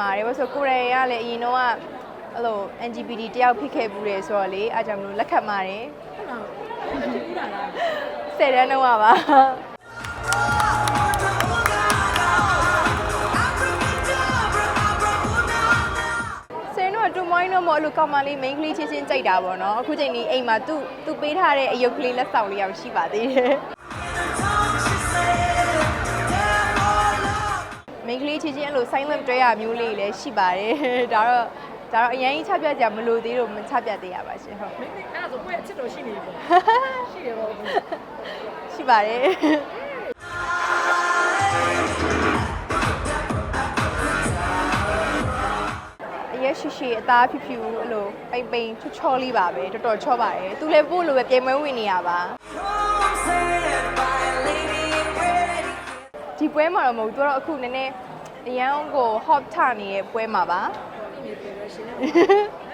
ပါတယ်ဘာလို့ဆိုကိုရယ်ကလည်းအရင်တော့ကအဲ့လို NGPD တယောက်ဖြစ်ခဲ့ဘူးတယ်ဆိုတော့လေအားကြောင့်မလို့လက်ခံပါတယ်ဆယ်တန်းတော့ပါတူမိုင်းတော့မလို့ကောင်မလေး main ကလေးချင်းချင်းကြိုက်တာပေါ့နော်အခုချိန်ဒီအိမ်မှာသူ့သူ့ပေးထားတဲ့အယုတ်ကလေးလက်ဆောင်လေးရောက်ရှိပါသေးတယ် မိန်းကလေးချင်းချင်းအဲ့လို silent တွဲရမျိုးလေးလည်းရှိပါတယ်ဒါတော့ဒါတော့အရင်ကြီးချပြကြမလို့သေးလို့မချပြသေးရပါရှင်ဟုတ်မင်းအဲ့ဒါဆိုကိုယ့်ရဲ့အချစ်တော်ရှိနေပြီပေါ့ရှိတယ်ပေါ့ရှိပါတယ်အရက်ရှိရှိအသားဖြူဖြူအဲ့လိုပိန်ပိန်ချောချောလေးပါပဲတော်တော်ချောပါတယ်သူလည်းပို့လို့ပဲပြင်မဝင်နေရပါ ပွဲမှာတော့မဟုတ်ဘူးသူကတော့အခုနည်းနည်းအရန်ကို hot ထနေတဲ့ပွဲမှာပါနေပြီပဲရှင်